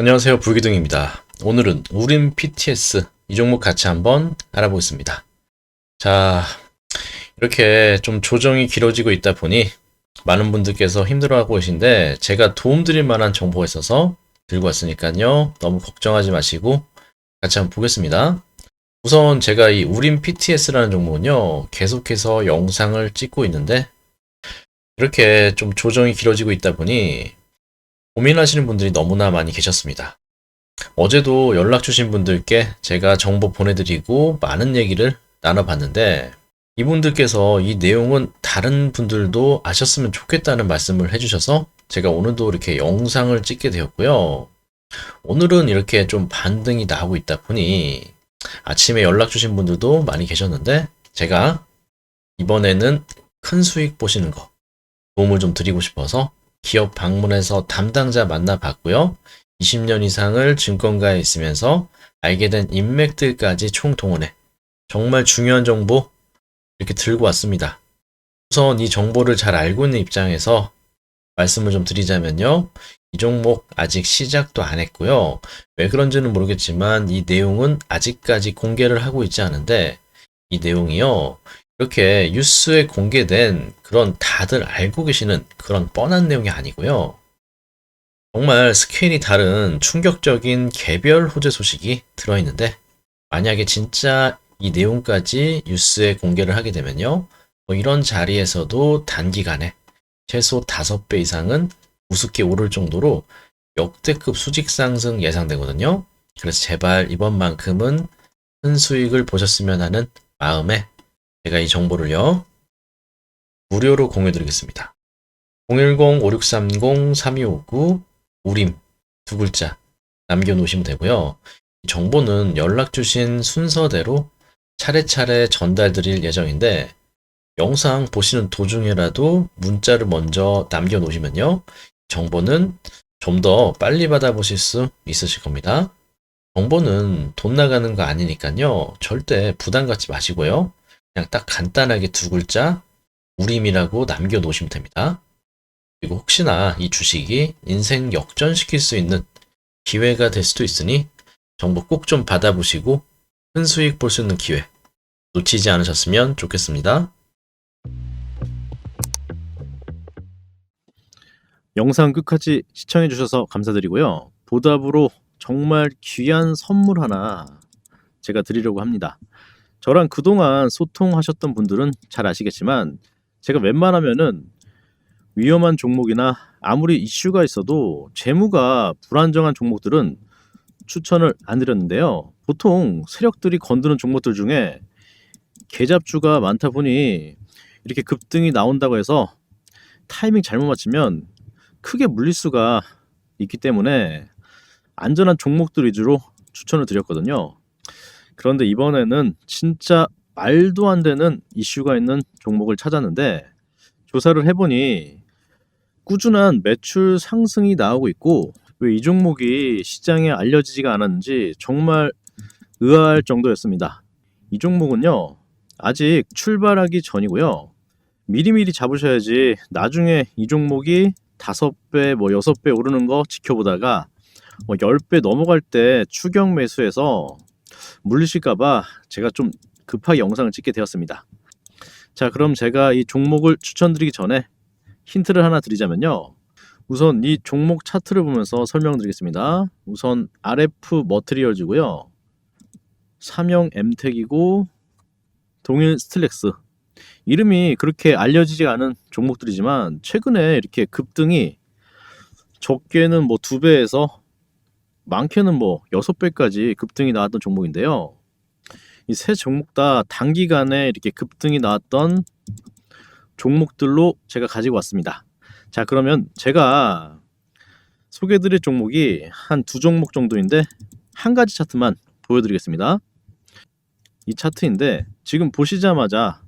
안녕하세요. 불기둥입니다. 오늘은 우림 PTS 이 종목 같이 한번 알아보겠습니다. 자, 이렇게 좀 조정이 길어지고 있다 보니 많은 분들께서 힘들어하고 계신데 제가 도움드릴 만한 정보가 있어서 들고 왔으니까요. 너무 걱정하지 마시고 같이 한번 보겠습니다. 우선 제가 이 우림 PTS라는 종목은요. 계속해서 영상을 찍고 있는데 이렇게 좀 조정이 길어지고 있다 보니 고민하시는 분들이 너무나 많이 계셨습니다. 어제도 연락 주신 분들께 제가 정보 보내드리고 많은 얘기를 나눠봤는데 이분들께서 이 내용은 다른 분들도 아셨으면 좋겠다는 말씀을 해주셔서 제가 오늘도 이렇게 영상을 찍게 되었고요. 오늘은 이렇게 좀 반등이 나오고 있다 보니 아침에 연락 주신 분들도 많이 계셨는데 제가 이번에는 큰 수익 보시는 거 도움을 좀 드리고 싶어서 기업 방문해서 담당자 만나봤고요. 20년 이상을 증권가에 있으면서 알게 된 인맥들까지 총동원해 정말 중요한 정보 이렇게 들고 왔습니다. 우선 이 정보를 잘 알고 있는 입장에서 말씀을 좀 드리자면요. 이 종목 아직 시작도 안 했고요. 왜 그런지는 모르겠지만 이 내용은 아직까지 공개를 하고 있지 않은데 이 내용이요. 이렇게 뉴스에 공개된 그런 다들 알고 계시는 그런 뻔한 내용이 아니고요. 정말 스케일이 다른 충격적인 개별 호재 소식이 들어있는데 만약에 진짜 이 내용까지 뉴스에 공개를 하게 되면요. 뭐 이런 자리에서도 단기간에 최소 5배 이상은 우습게 오를 정도로 역대급 수직 상승 예상되거든요. 그래서 제발 이번만큼은 큰 수익을 보셨으면 하는 마음에 제가 이 정보를요. 무료로 공유드리겠습니다. 010-5630-3259 우림 두 글자 남겨 놓으시면 되고요. 이 정보는 연락 주신 순서대로 차례차례 전달 드릴 예정인데 영상 보시는 도중에라도 문자를 먼저 남겨 놓으시면요. 정보는 좀 더 빨리 받아보실 수 있으실 겁니다. 정보는 돈 나가는 거 아니니까요. 절대 부담 갖지 마시고요. 그냥 딱 간단하게 두 글자 우림이라고 남겨 놓으시면 됩니다. 그리고 혹시나 이 주식이 인생 역전시킬 수 있는 기회가 될 수도 있으니 정보 꼭 좀 받아보시고 큰 수익 볼 수 있는 기회 놓치지 않으셨으면 좋겠습니다. 영상 끝까지 시청해 주셔서 감사드리고요. 보답으로 정말 귀한 선물 하나 제가 드리려고 합니다. 저랑 그동안 소통하셨던 분들은 잘 아시겠지만 제가 웬만하면은 위험한 종목이나 아무리 이슈가 있어도 재무가 불안정한 종목들은 추천을 안 드렸는데요. 보통 세력들이 건드는 종목들 중에 계잡주가 많다 보니 이렇게 급등이 나온다고 해서 타이밍 잘못 맞추면 크게 물릴 수가 있기 때문에 안전한 종목들 위주로 추천을 드렸거든요. 그런데 이번에는 진짜 말도 안 되는 이슈가 있는 종목을 찾았는데 조사를 해보니 꾸준한 매출 상승이 나오고 있고 왜 이 종목이 시장에 알려지지가 않았는지 정말 의아할 정도였습니다. 이 종목은요 아직 출발하기 전이고요 미리미리 잡으셔야지 나중에 이 종목이 다섯 배, 뭐 여섯 배 오르는 거 지켜보다가 뭐 10배 넘어갈 때 추격 매수해서 물리실까봐 제가 좀 급하게 영상을 찍게 되었습니다. 자, 그럼 제가 이 종목을 추천드리기 전에 힌트를 하나 드리자면요. 우선 이 종목 차트를 보면서 설명드리겠습니다. 우선 RF 머트리얼즈고요. 삼형 엠텍이고 동일 스틸렉스 이름이 그렇게 알려지지 않은 종목들이지만 최근에 이렇게 급등이 적게는 뭐 두 배에서 많게는 뭐 여섯 배까지 급등이 나왔던 종목인데요. 이 세 종목 다 단기간에 이렇게 급등이 나왔던 종목들로 제가 가지고 왔습니다. 자, 그러면 제가 소개해드릴 종목이 한 두 종목 정도인데 한 가지 차트만 보여드리겠습니다. 이 차트인데 지금 보시자마자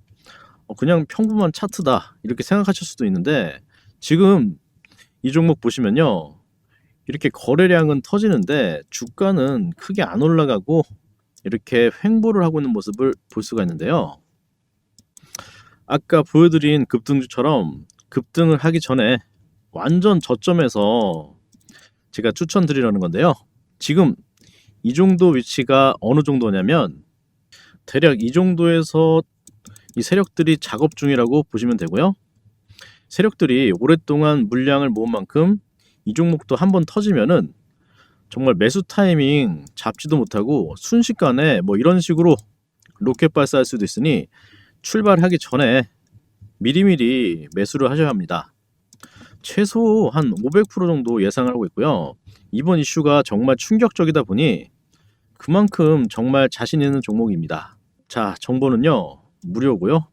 어, 그냥 평범한 차트다 이렇게 생각하실 수도 있는데 지금 이 종목 보시면요 이렇게 거래량은 터지는데 주가는 크게 안 올라가고 이렇게 횡보를 하고 있는 모습을 볼 수가 있는데요 아까 보여드린 급등주처럼 급등을 하기 전에 완전 저점에서 제가 추천드리려는 건데요. 지금 이 정도 위치가 어느 정도냐면 대략 이 정도에서 이 세력들이 작업 중이라고 보시면 되고요. 세력들이 오랫동안 물량을 모은 만큼 이 종목도 한 번 터지면은 정말 매수 타이밍 잡지도 못하고 순식간에 뭐 이런 식으로 로켓 발사할 수도 있으니 출발하기 전에 미리미리 매수를 하셔야 합니다. 최소 한 500% 정도 예상하고 있고요. 이번 이슈가 정말 충격적이다 보니 그만큼 정말 자신 있는 종목입니다. 자, 정보는요. 무료고요.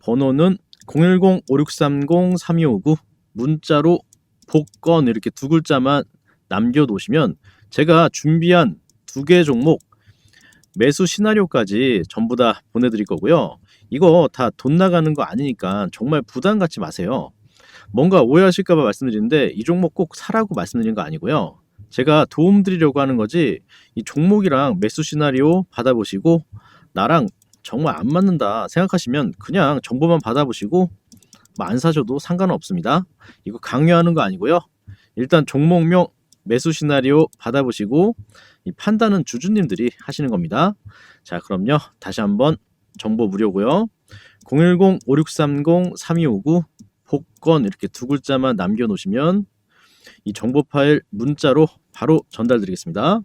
번호는 010-5630-3259 문자로 복권 이렇게 두 글자만 남겨놓으시면 제가 준비한 두 개 종목 매수 시나리오까지 전부 다 보내드릴 거고요. 이거 다 돈 나가는 거 아니니까 정말 부담 갖지 마세요. 뭔가 오해하실까봐 말씀드리는데 이 종목 꼭 사라고 말씀드린 거 아니고요. 제가 도움 드리려고 하는 거지 이 종목이랑 매수 시나리오 받아보시고 나랑 정말 안 맞는다 생각하시면 그냥 정보만 받아보시고 뭐 안 사셔도 상관은 없습니다. 이거 강요하는 거 아니고요. 일단 종목명 매수 시나리오 받아보시고 이 판단은 주주님들이 하시는 겁니다. 자, 그럼요. 다시 한번 정보 무료고요. 010-5630-3259 복권 이렇게 두 글자만 남겨놓으시면 이 정보 파일 문자로 바로 전달드리겠습니다.